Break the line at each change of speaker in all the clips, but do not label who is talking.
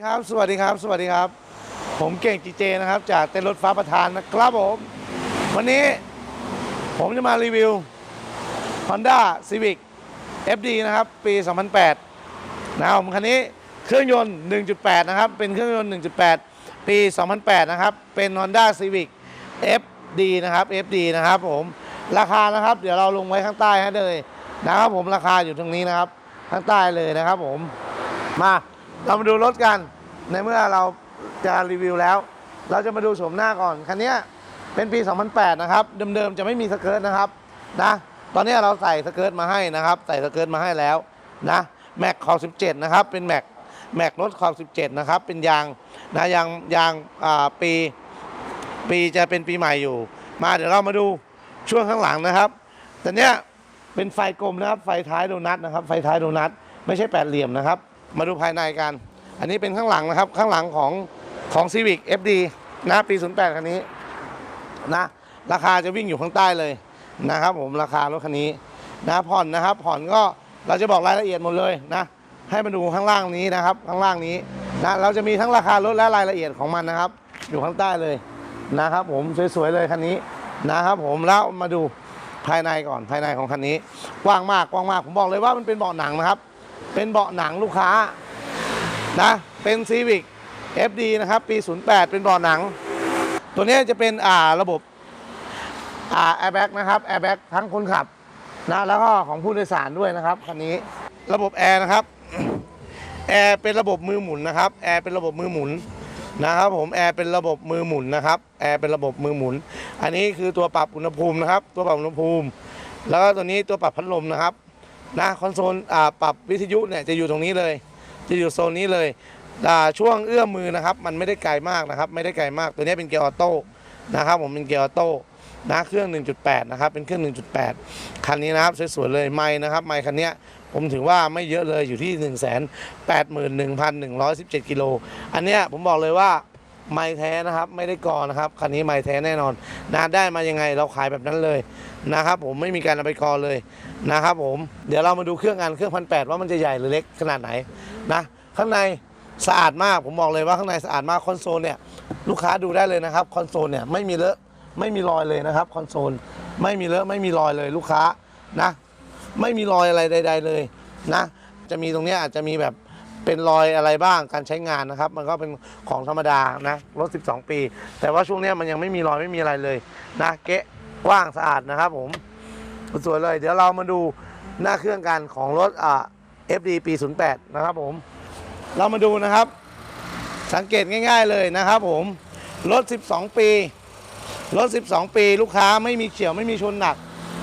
ครับสวัสดีครับ สวัสดีครับ ผมเก่งจีเจนะครับ จากเต้นรถฟ้าประธานนะครับผม วันนี้ผมจะมารีวิว Honda Civic FD นะครับ ปี 2008 นะครับผมคันนี้เครื่องยนต์ 1.8 นะครับ เป็นเครื่องยนต์ 1.8 ปี 2008 นะครับ เป็น Honda Civic FD นะครับ FD นะครับผม ราคานะครับ เดี๋ยวเราลงไว้ข้างใต้ให้เลยนะครับผมราคาอยู่ตรงนี้นะครับ ข้างใต้เลยนะครับผมมา เรามาดูรถกัน ในเมื่อเราจะรีวิวแล้ว เราจะมาดูโฉมหน้าก่อน คันนี้เป็นปี 2008 นะครับ เดิมๆ จะไม่มีสเกิร์ตนะครับนะ ตอนนี้เราใส่สเกิร์ตมาให้นะครับ ใส่สเกิร์ตมาให้แล้วนะแม็กขอบ17 นะครับ เป็นแม็กแม็กรถขอบ 17 นะครับ เป็นยางนะยางยางปี ปีจะเป็นปีใหม่อยู่ มาเดี๋ยวเรามาดูช่วงข้างหลังนะครับ แต่เนี้ยเป็นไฟกลมนะครับ ไฟท้ายโดนัทนะครับ ไฟท้ายโดนัทไม่ใช่แปดเหลี่ยมนะครับ มาดูภายในกัน อันนี้เป็นข้างหลังนะครับ ข้างหลังของของ Civic FD นะปี 08 คันนี้นะราคาจะวิ่งอยู่ข้างใต้เลยนะครับผมราคารถคันนี้นะผ่อนนะครับ ผ่อนก็เราจะบอกรายละเอียดหมดเลยนะให้มาดูข้างล่างนี้นะครับ ข้างล่างนี้นะเราจะมีทั้งราคารถและรายละเอียดของมันนะครับ อยู่ข้างใต้เลยนะครับผมสวยๆเลยคันนี้นะครับผมแล้วมาดูภายในก่อนภายในของคันนี้กว้างมากกว้างมากผมบอกเลยว่ามันเป็นเบาะหนังนะครับ เป็นเบาะหนังลูกค้านะเป็น Civic FD นะครับ ปี 08 เป็นเบาะหนัง ตัวนี้จะเป็นอ่าระบบอ่าแอร์แบ็กนะครับแอร์แบ็กทั้งคนขับนะแล้วก็ของผู้โดยสารด้วยนะครับคันนี้ระบบแอร์นะครับแอร์เป็นระบบมือหมุนนะครับแอร์เป็นระบบมือหมุนนะครับผมแอร์เป็นระบบมือหมุนนะครับแอร์เป็นระบบมือหมุน อันนี้คือตัวปรับอุณหภูมินะครับ ตัวปรับอุณหภูมิ แล้วก็ตัวนี้ตัวปรับพัดลมนะครับ นะคอนโซลอ่าปรับวิทยุเนี่ยจะอยู่ตรงนี้เลย จะอยู่โซนนี้เลยอ่าช่วงเอื้อมมือนะครับ มันไม่ได้ไกลมากนะครับ ไม่ได้ไกลมากตัวนี้เป็นเกียร์ออโต้นะครับ ผมเป็นเกียร์ออโต้นะเครื่อง 1.8 นะครับ เป็นเครื่อง 1.8 คันนี้นะครับสวยๆเลยไม่นะครับไม่คันนี้ผมถือว่าไม่เยอะเลยอยู่ที่ 1 8 1 1 1 1 7กิโล อันเนี้ยผมบอกเลยว่า ไม่แท้นะครับ ไม่ได้กอนะครับคันนี้ไม่แท้แน่นอนนะได้มายังไงเราขายแบบนั้นเลยนะครับ ผมไม่มีการเอาไปกอเลยนะครับ ผมเดี๋ยวเรามาดูเครื่องกันเครื่องพันแว่ามันจะใหญ่หรือเล็กขนาดไหนนะข้างในสะอาดมากผมบอกเลยว่าข้างในสะอาดมากคอนโซลเนี่ยลูกค้าดูได้เลยนะครับคอนโซลเนี่ยไม่มีเลอะไม่มีรอยเลยนะครับคอนโซลไม่มีเลอะไม่มีรอยเลยลูกค้านะ ไม่มีรอยอะไรใด ๆเลยนะ จะมีตรงเนี้ยอาจจะมีแบบ เป็นรอยอะไรบ้างการใช้งานนะครับ มันก็เป็นของธรรมดานะรถ 12 ปี แต่ว่าช่วงนี้มันยังไม่มีรอยไม่มีอะไรเลยนะเกะว้างสะอาดนะครับผมสวยเลย เดี๋ยวเรามาดูหน้าเครื่องกันของรถอ่า FD ปี 08 นะครับผม เรามาดูนะครับ สังเกตง่าย ๆเลยนะครับผมรถ 12 ปีรถ 12 ปีลูกค้าไม่มีเฉียวไม่มีชนหนัก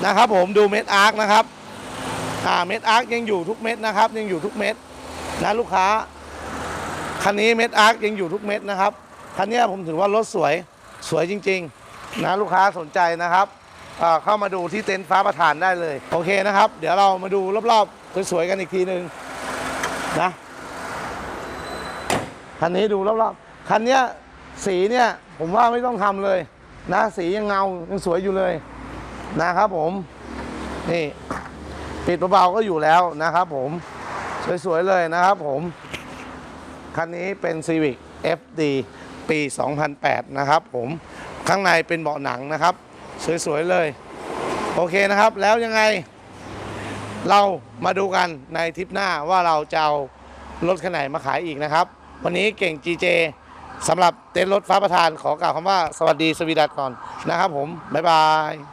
นะครับผมดูเม็ดอาร์คนะครับอ่าเม็ดอาร์คยังอยู่ทุกเม็ดนะครับ ยังอยู่ทุกเม็ด นะลูกค้า คันนี้เม็ดอาร์คยังอยู่ทุกเม็ดนะครับ คันนี้ผมถือว่ารถสวยสวยจริง ๆ นะลูกค้าสนใจนะครับเข้ามาดูที่เต็นท์ฟ้าประธานได้เลย โอเคนะครับ เดี๋ยวเรามาดูรอบๆสวยๆกันอีกทีหนึ่งนะคันนี้ดูรอบๆคันนี้สีเนี่ยผมว่าไม่ต้องทำเลยนะสียังเงายังสวยอยู่เลยนะครับผม นี่ปิดเบาๆก็อยู่แล้วนะครับผม สวย ๆ เลยนะครับผม คันนี้เป็น Civic FD ปี 2008 นะครับผม ข้างในเป็นเบาะหนังนะครับ สวย ๆ เลย โอเคนะครับ แล้วยังไง เรามาดูกันในทริปหน้าว่าเราจะเอารถคันไหนมาขายอีกนะครับ วันนี้เก่ง GJ สำหรับเต็นท์รถฟ้าประธานขอกล่าวคำว่าสวัสดีสวีดัตก่อนนะครับผม บ๊ายบาย